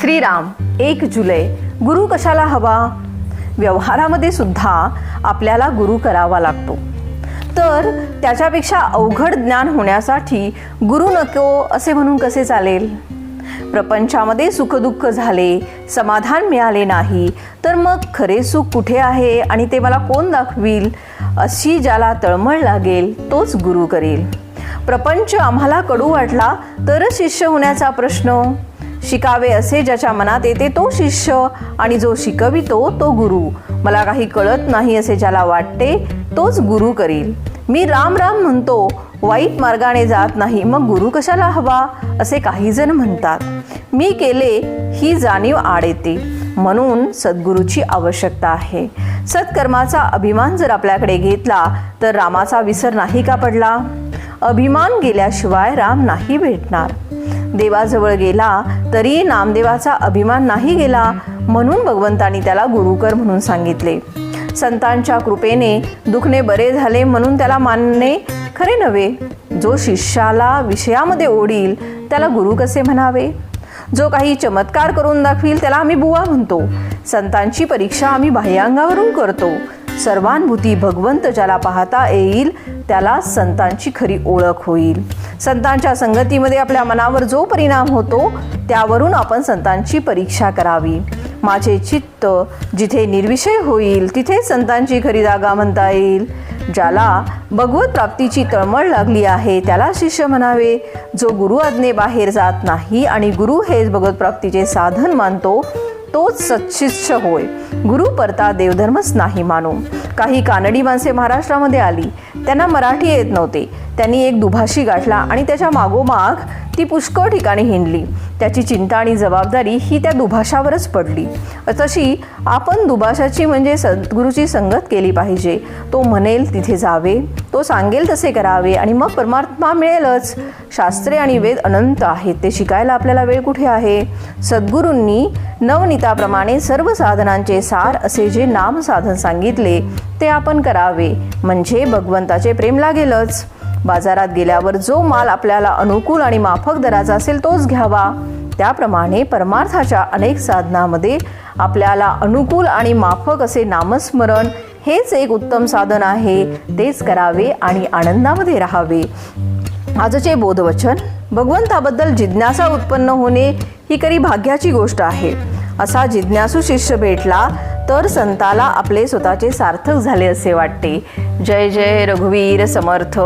श्रीराम एक जुलै गुरु कशाला हवा? व्यवहारामध्ये सुद्धा आपल्याला गुरु करावा लागतो. तर त्याच्यापेक्षा अवघड ज्ञान होण्यासाठी गुरु नको असे म्हणून कसे चालेल? प्रपंचामध्ये सुखदुःख झाले समाधान मिळाले नाही तर मग खरे सुख कुठे आहे आणि ते मला कोण दाखवील? अशी ज्याला तळमळ लागेल तोच गुरु करेल. प्रपंच आम्हाला कडू वाटला तरच शिष्य होण्याचा प्रश्न. शिकावे असे ज्याच्या मनात येते तो शिष्य. आणि जो शिकवितो तो गुरु. मला काही कळत नाही असे ज्याला वाटते तोच गुरु करील. मी राम राम म्हणतो वाईट मार्गाने जात नाही मग गुरु कशाला हवा? असे काही जण म्हणतात. मी केले ही जाणीव आड येते. म्हणून सद्गुरूची आवश्यकता आहे. सत्कर्माचा अभिमान जर आपल्याकडे घेतला तर रामाचा विसर नाही का पडला? अभिमान गेल्याशिवाय राम नाही भेटणार. देवाजवळ गेला तरी नामदेवाचा अभिमान नाही गेला म्हणून भगवंतांनी त्याला गुरुकर म्हणून सांगितले. संतांच्या कृपेने दुखणे बरे झाले म्हणून त्याला मानणे खरे नव्हे. जो शिष्याला विषयामध्ये ओढील त्याला गुरु कसे म्हणावे? जो काही चमत्कार करून दाखवील त्याला आम्ही बुवा म्हणतो. संतांची परीक्षा आम्ही बाह्यांगावरून करतो. सर्वानुभूती भगवंत ज्याला पाहता येईल त्याला संतांची खरी ओळख होईल. संतांच्या संगतीमध्ये आपल्या मनावर जो परिणाम होतो त्यावरून आपण संतांची परीक्षा करावी. माझे चित्त जिथे निर्विषय होईल तिथे संतांची खरी जागा म्हणता येईल. ज्याला भगवत प्राप्तीची तळमळ लागली आहे त्याला शिष्य म्हणावे. जो गुरु आज्ञेबाहेर जात नाही आणि गुरु हेच भगवत प्राप्तीचे साधन मानतो तोच सत्शिष्य होय. गुरु परता देवधर्मच नाही मानू काही कानडी माणसे महाराष्ट्रामध्ये आली. त्यांना मराठी येत नव्हते. त्यांनी एक दुभाषी गाठला आणि त्याच्या मागोमाग ती पुष्कळ ठिकाणी हिंडली. त्याची चिंता आणि जबाबदारी ही त्या दुभाषावरच पडली. तशी आपण दुभाषाची म्हणजे सद्गुरूची संगत केली पाहिजे. तो म्हणेल तिथे जावे तो सांगेल तसे करावे आणि मग परमात्मा मिळेलच. शास्त्रे आणि वेद अनंत आहेत. ते शिकायला आपल्याला वेळ कुठे आहे? सद्गुरूंनी नवनीताप्रमाणे सर्व साधनांचे सार असे जे नाम साधन सांगितले ते आपण करावे. म्हणजे भगवंताचे प्रेम लागेलच. बाजारात गेल्यावर जो माल आपल्याला अनुकूल आणि माफक दराचा असेल तोच घ्यावा. त्याप्रमाणे परमार्थाच्या अनेक साधनामध्ये आपल्याला अनुकूल आणि माफक असे नामस्मरण हेच एक उत्तम साधन आहे. तेच करावे आणि आनंदामध्ये राहावे. आजचे बोधवचन भगवंताबद्दल जिज्ञासा उत्पन्न होणे ही करी भाग्याची गोष्ट आहे. असा जिज्ञासू शिष्य भेटला तर संताला आपले स्वतःचे सार्थक झाले असे वाटते. जय जय रघुवीर समर्थ.